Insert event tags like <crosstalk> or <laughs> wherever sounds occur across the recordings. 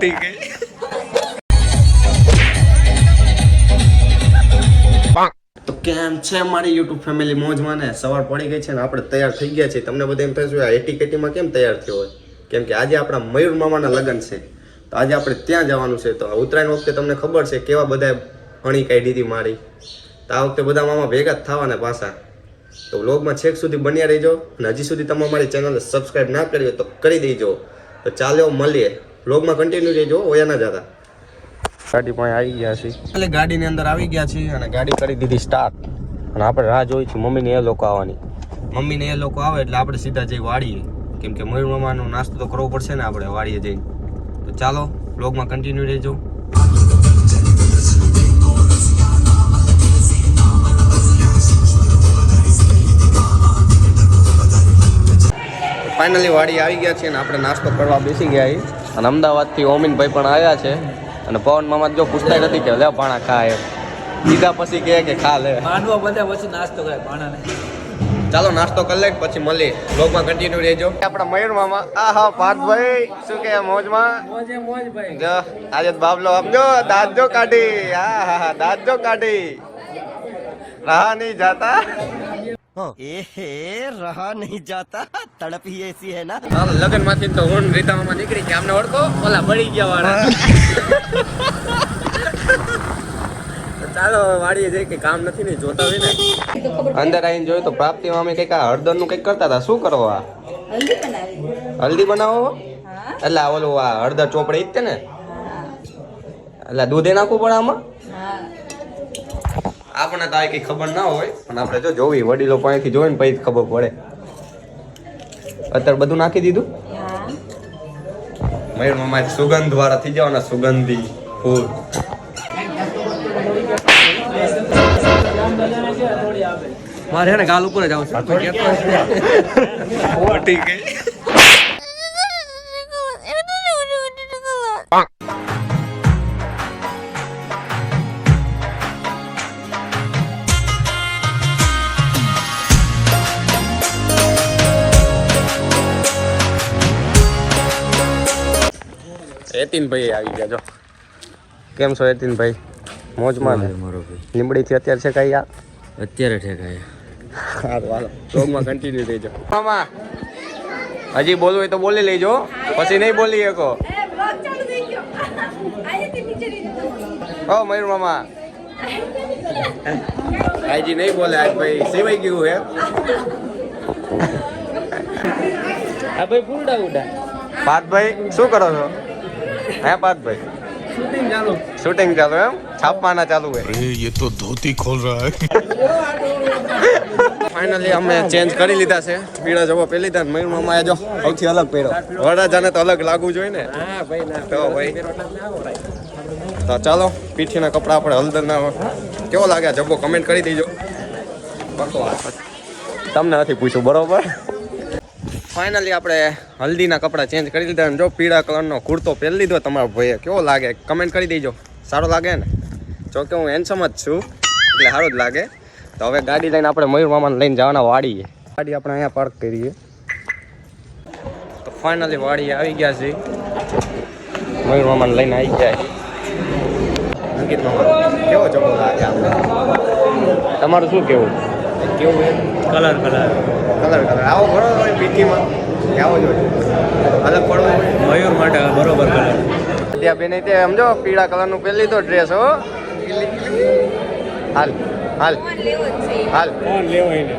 ખોટી ગઈ તો કેમ છે મારી યુટ્યુબ ફેમિલી મોજમાં ને સવાર પડી ગઈ છે ને આપણે તૈયાર થઈ ગયા છીએ. તમને બધા એમ થશે આ એટી કેટીમાં કેમ તૈયાર થયો હોય? કેમ કે આજે આપણા મયુર મામાના લગ્ન છે. તો આજે આપણે ત્યાં જવાનું છે. તો ઉત્તરાયણ વખતે તમને ખબર છે કેવા બધા હણી કાઢી હતી મારી. તો આ વખતે બધા મામા ભેગા જ થવાના પાછા. તો વ્લોગમાં છેક સુધી બન્યા રહીજો અને હજી સુધી તમે અમારી ચેનલને સબસ્ક્રાઈબ ના કરી હોય તો કરી દેજો. તો ચાલો મળીએ. વ્લોગમાં કન્ટિન્યુ રહેજો ઓયા ના જતા. ગાડી પણ આવી ગયા છે. એટલે ગાડીની અંદર આવી ગયા છીએ અને ગાડી કરી દીધી સ્ટાર્ટ અને આપણે રાહ જોઈ છે મમ્મીને એ લોકો આવવાની. મમ્મીને એ લોકો આવે એટલે આપણે સીધા જઈ વાળીએ કેમ કે મયુર મામાનો નાસ્તો તો કરવો પડશે ને આપણે વાડીએ જઈને તો ચાલો બ્લોગમાં કન્ટિન્યુ રહેજો. ફાઇનલી વાડી આવી ગયા છે અને આપણે નાસ્તો કરવા બેસી ગયા છીએ. અને અમદાવાદથી ઓમિનભાઈ પણ આવ્યા છે. અને પવન મામા જો પૂછતા નથી કે લે ભાણા ખા એમ દીધા પછી કહે કે ખા લે. માંડવા બધા પછી નાસ્તો કરે પાણાને ચાલો નાસ્તો કરી લે પછી મળીએ. બ્લોગમાં કન્ટિન્યુ રહેજો. આપણા મયુર મામા. હા પાર્થભાઈ શું કે મોજમાં? મોજે મોજ ભાઈ. જો આજે બાબલો આપજો દાંત જો કાઢી. હા હા હા દાંત જો કાઢી. રહા નહીં જાતા. રહા નહીં જાતા તડપ હી એસી હે ના હાલ લગનમાંથી તો હું રીતામાં નીકળી ગયા અમને ઓળખો ઓલા બળી ગયા વાળા ચાલો વાડીએ જઈ કે કામ નથી ને જોતા હોય ને અંદર આવીને જોયું તો પ્રાપ્તિ મામી કંઈક આ હળદરનું કરતા હતા શું કરો હલ્દી બનાવો એટલે ઓલું આ હળદર ચોપડી જ ને એટલે દૂધે નાખવું પણ આમાં હા આપણને તો કઈ ખબર ના હોય પણ આપણે જો જોવી વડીલો પાસેથી જોઈને પછી ખબર પડે. અત્યારે બધું નાખી દીધું? મયુર મામા સુગંધ વાળા થઈ જવાના સુગંધી ફૂલ. મારે ને ગાલ ઉપર જ આવશે. <laughs> એતીનભાઈ આવી ગયા જો. કેમ છો એતીનભાઈ મોજમાં ભાઈ? લીમડીથી અત્યારે છે કઈ આ અત્યારે ઠેકાય સારું હાલો. બ્લોગમાં કન્ટિન્યુ રહેજો મામા હજી બોલવું હોય તો બોલી લેજો. પછી નહીં બોલી શકો. ઓ મયુર મામા. આજી નહીં બોલે આજ ભાઈ સિવાય ગયું હે. આ ભાઈ ફૂલડા ઉડા. પાર્થભાઈ શું કરો છો? હે પાર્થભાઈ? શૂટિંગ ચાલુ. શૂટિંગ ચાલુ એમ? છાપવાના ચાલુ હે અરે તો ધોતી ખોલ રહા હે. ફાઇનલી અમે ચેન્જ કરી લીધા છે. પીળા જવો પહેલી દાન મયુરમાં મામા આજો સૌથી અલગ પહેરો વડાજાને તો અલગ લાગવું જોઈએ ને. હા ભાઈ ના. તો ભાઈ. તો ચાલો પીઠીના કપડા આપણે હળદરના કેવો લાગ્યા? જબ્બો કમેન્ટ કરી દેજો. તમને નથી પૂછ્યું બરોબર? ફાઇનલી આપણે હલ્દીના કપડા ચેન્જ કરી અને જો પીળા કલરનો કુર્તો પહેરી લીધો તમારા ભાઈએ. કેવો લાગે? કમેન્ટ કરી દેજો. સારો લાગે ને? જો કે હું હેન્ડસમ જ છું, એટલે સારું જ લાગે. તો હવે ગાડી લઈને આપણે મયુર મામાને લઈને જવાના વાડીએ. ગાડી આપણે અહીંયા પાર્ક કરીએ. તો ફાઇનલી વાડીએ આવી ગયા છે મયુર મામાને લઈને આવી ગયા અંકિત મામા, કેવો જમો લાગે આપણે તમારું શું કેવું? કેવું એમ? કલર કલર કલર કલર આવો ઘણો હોય પીઠીમાં કે આવો જોઈએ અલગ પડવો મયુર માટે બરોબર કલર ત્યાં બેન તે સમજો પીળા કલરનું પહેરી લીધો ડ્રેસ હો. હાલ હાલ. હાલ. કોણ લેવો એને.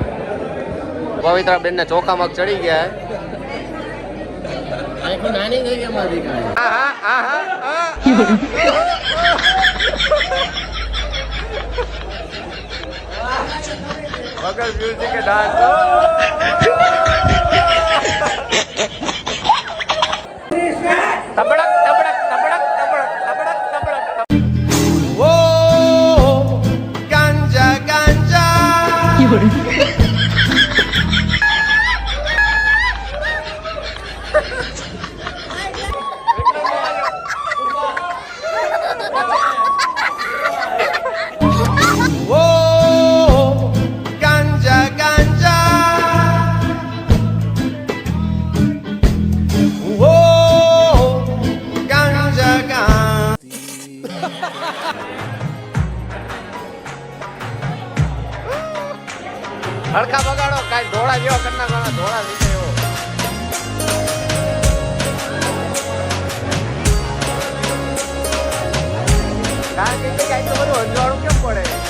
પવિત્રા બેન ને ચોખા મગ ચડી ગયા. નાની ગઈ અમારી હા હા હા વગર <laughs> confusing ka dance. <laughs> કાંઈ ધોળા જેવો કરના ઘણા ધોળા લીધે એવો. કારણ કે કાંઈ તો બધું અંજાણું કેમ પડે?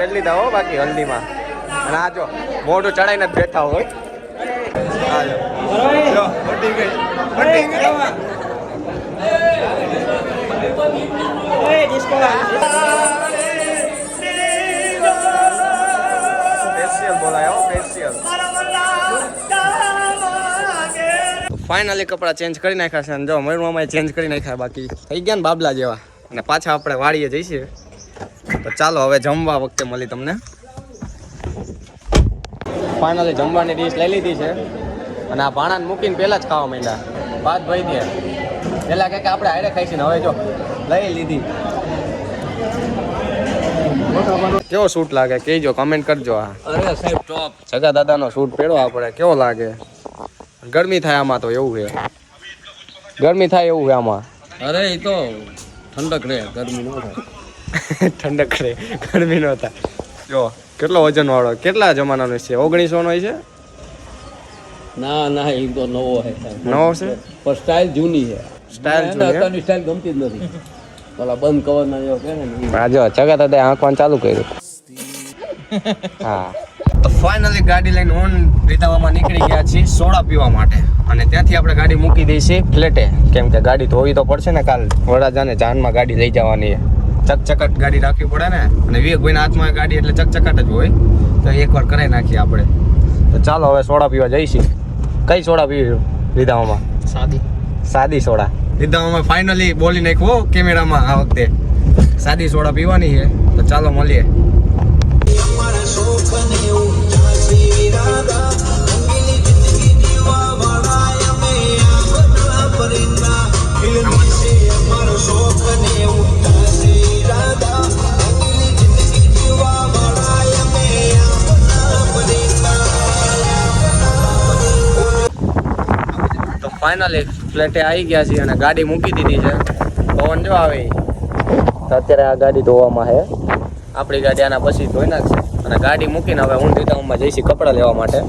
પહેરી લીધા હો બાકી હલ્દીમાં. અને આ જો, મોઢું ચડાઈને જ બેઠા હોય. Facial બોલાય facial. ફાઇનલી કપડા ચેન્જ કરી નાખ્યા છે અને જો મયુર મામાએ ચેન્જ કરી નાખ્યા બાકી. થઈ ગયા ને બાબલા જેવા. અને પાછા આપણે વાડીએ જઈશું. તો ચાલો હવે જમવા વખતે મળી તમને. ફાઇનલી જમવાની ડીશ લઈ લીધી છે. અને આ ભાણાને મૂકીને પહેલાં જ ખાવા માંડ્યા. બાદ ભાઈ દે પેલા કે આપણે હારે ખાઈશું ને હવે જો લઈ લીધી. કેવો શૂટ લાગે? કહેજો કમેન્ટ કરજો આ. અરે સાહેબ ટોપ જગા દાદાનો શૂટ પહેરો આપણે કેવો લાગે? ગરમી થાય આમાં તો એવું છે. ગરમી થાય એવું છે આમાં. અરે એ તો ઠંડક રહે ગરમી ન થાય. ઠંડક રહે ગરમી નો થાય જો કેટલો વજન વાળો કેટલા જમાનાનો છે? ઓગણીસો નો છે? ના ના એ તો નવો છે. નવો છે? પણ સ્ટાઇલ જૂની છે. સ્ટાઇલ જૂની, સ્ટાઇલ ગમતી જ નથી. પેલા બંધ કવર ના જો કે ને હા જો જગા દાદા આંકવાનું ચાલુ કર્યું. હા. તો ફાઇનલી ગાડી લઈને ઓન રીધાવામાં નીકળી ગયા છીએ સોડા પીવા માટે. અને ત્યાંથી આપણે ગાડી મૂકી દઈશું ફ્લેટે. કેમ કે ગાડી ધોવી તો પડશે ને કાલ. વડાજાને જાનમાં ગાડી લઈ જવાની છે. ચકચકાટ ગાડી રાખવી પડે ને અને વિવેકભાઈના હાથમાં ગાડી એટલે ચકચકાટ જ હોય તો એકવાર કરાવી નાખીએ આપણે. તો ચાલો હવે સોડા પીવા જઈશું. કઈ સોડા પીવી રીધાવામાં સાદી. સાદી સોડા. રીધાવામાં ફાઇનલી બોલી નાખ્યો કેમેરામાં આ વખતે. સાદી સોડા પીવાની છે. તો ચાલો મળીએ. ફાઇનલી ફ્લેટે આવી ગયા છીએ અને ગાડી મૂકી દીધી છે. પવન જો આવે. અત્યારે આ ગાડી ધોવામાં છે. આપણી ગાડી આના પછી ધોઈ નાખશે. અને ગાડી મૂકીને હવે હું ટાઉનમાં જઈશી કપડાં લેવા માટે.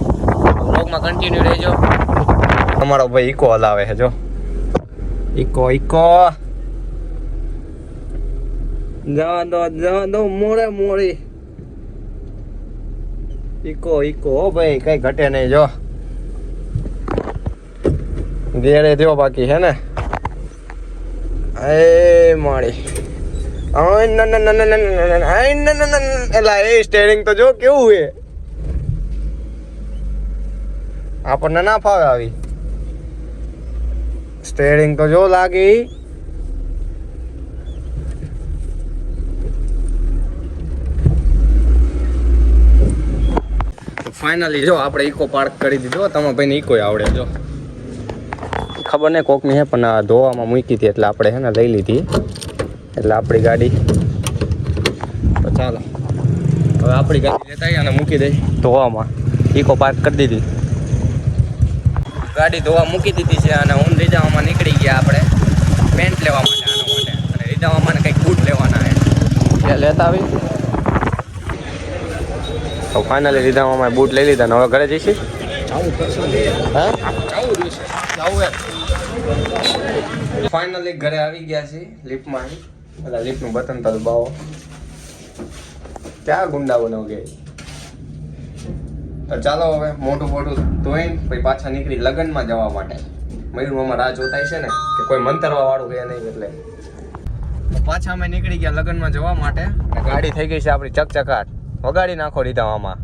બ્લોગમાં કન્ટિન્યુ રહેજો. અમારો ભાઈ ઇકો હલાવે છે, જો. ઇકો ઇકો જવા દો જવા દો, મોરે, મોરી. ઇકો ઇકો ભાઈ, કઈ ઘટે નહીં, જો. ઘેરે થયો બાકી હે ને એ માળી એલા એ સ્ટેરિંગ તો જો કેવું છે આપણને ના ફાવે આવી સ્ટેરિંગ તો જો લાગી ફાઇનલી જો આપણે ઇકો પાર્ક કરી દીધો તમે ભાઈને ઇકો આવડે જો ખબર નહીં કોકની હે પણ આ ધોવામાં મૂકી હતી એટલે આપણે હે ને લઈ લીધી. એટલે આપણી ગાડી તો ચાલો. હવે આપણી ગાડી લેતા આવીએ અને મૂકી દઈ ધોવામાં. ઇકો પાર્ક કરી દીધી. ગાડી ધોવા મૂકી દીધી છે અને હું રીજાવામાં નીકળી ગયા આપણે પેન્ટ લેવા માટે આના માટે. અને રીજાવામાં કંઈક બૂટ લેવાના છે. લેતા આવી. તો ફાઇનલી રીધામાં બૂટ લઈ લીધા ને હવે ઘરે જઈશી? હા? ફાઇનલી ઘરે આવી ગયા છે લિફ્ટમાં પેલા લિફ્ટનું બટન તો દબાવો ક્યાં ગુંડા બનાવ ગઈ તો ચાલો હવે મોટું મોટું ધોઈને પછી પાછા નીકળી લગ્નમાં જવા માટે. મયુર મામા રાહ જોતા છે ને, કે કોઈ મંતરવા વાળું ગયા નહીં એટલે. પાછા અમે નીકળી ગયા લગ્નમાં જવા માટે. ગાડી થઈ ગઈ છે આપણી ચકચકાટ. વગાડી નાખો લીધા મામા.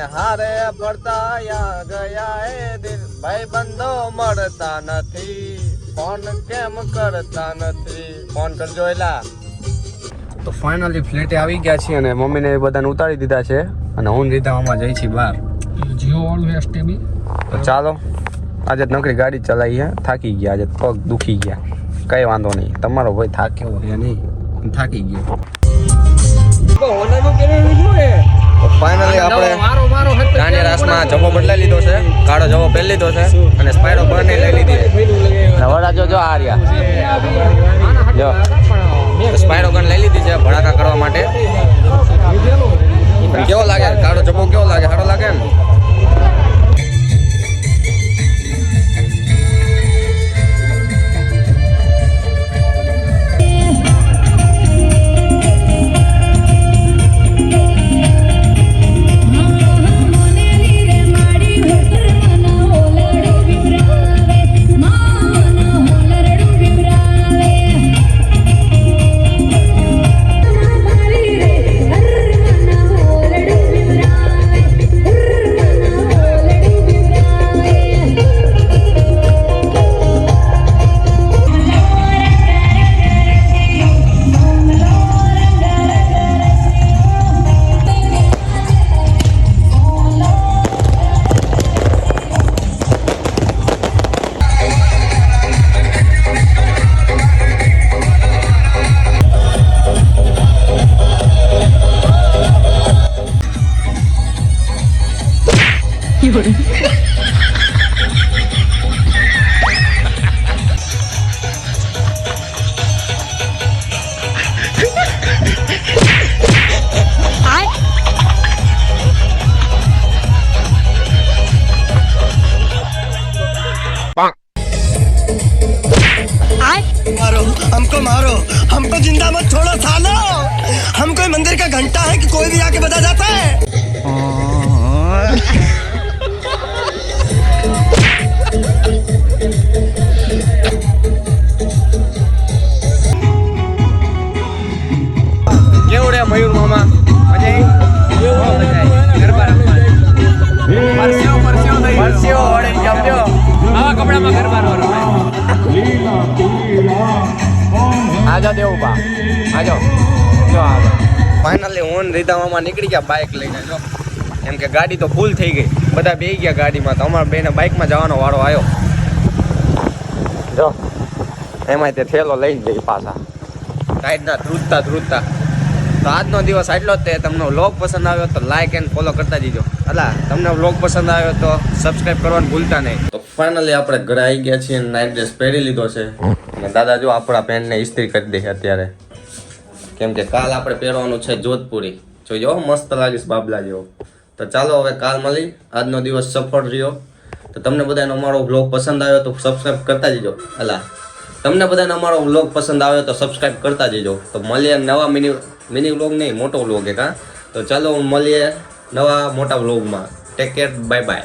અરે હર પડતા યા ગયા એ દિન? ભાઈ બંધો મળતા નથી ફોન કેમ કરતા નથી? ફોન કરજો એલા. તો ફાઇનલી ફ્લેટે આવી ગયા છીએ અને મમ્મીને એ બધાને ઉતારી દીધા છે અને હું રીધા આમાં જઈ છીએ બહાર. જીઓ વાળું એસટીબી તો ચાલો આજે નકરી ગાડી ચલાવી છે થાકી ગયા આજે પગ દુખી ગયા. કઈ વાંધો નહીં તમારો ભાઈ થાક્યો હોય નહીં થાકી ગયો. ફાઇનલી આપણે મારો રાસમાં જવો બદલાઈ લીધો છે. કાળો જવો પહેરી લીધો છે. અને સ્પાઈડો બર્ન લઈ લીધી છે. વડા જો જો આ રહ્યા. જો. સ્પાઈડો ગન લઈ લીધી છે ભડાકા કરવા માટે. કેવો લાગે? કાળો જબો કેવો લાગે? સારો લાગે ને? हमको मारो हमको जिंदा मत छोड़ो सालो हम कोई मंदिर का घंटा है कि कोई भी आके बता जाता है ફાઇનલી ઓન રીધામાં નીકળી ગયા બાઇક લઈને, જો. એમ કે ગાડી તો ફૂલ થઈ ગઈ. બધા બે ગયા ગાડીમાં, તો અમારા બેને બાઇકમાં જવાનો વારો આવ્યો જો, એમાંય તે થેલો લઈ જઈ પાછા. ટાઈટના ધ્રુજતા ધ્રુજતા. તો આજનો દિવસ આટલો જ તે. તમને વ્લોગ પસંદ આવ્યો તો લાઈક એન્ડ ફોલો કરતા દીજો અલા, તમને વ્લોગ પસંદ આવ્યો તો સબસ્ક્રાઇબ કરવાનું ભૂલતા નહીં. તો ફાઇનલી આપણે ઘરે આવી ગયા છીએ નાઇટ ડ્રેસ પહેરી લીધો છે. અને દાદા જો આપણા પેન્ટને ઇસ્ત્રી કરી દે અત્યારે. કેમ કે કાલ આપણે પહેરવાનું છે જોધપુરી. જોજો મસ્ત લાગીશ બાબલા જેવો. તો ચાલો હવે કાલ મળી. આજનો દિવસ સફળ રહ્યો. તો તમને બધાને અમારો વ્લોગ પસંદ આવ્યો તો સબસ્ક્રાઈબ કરતા જજો. અલા, તમને બધાને અમારો વ્લોગ પસંદ આવ્યો તો સબસ્ક્રાઈબ કરતા જજો. તો મળીએ નવા મિની મિની વ્લોગ નહીં, મોટો વ્લોગ એક, હા. તો ચાલો મળીએ નવા મોટા વ્લોગમાં ટેક કેર બાય બાય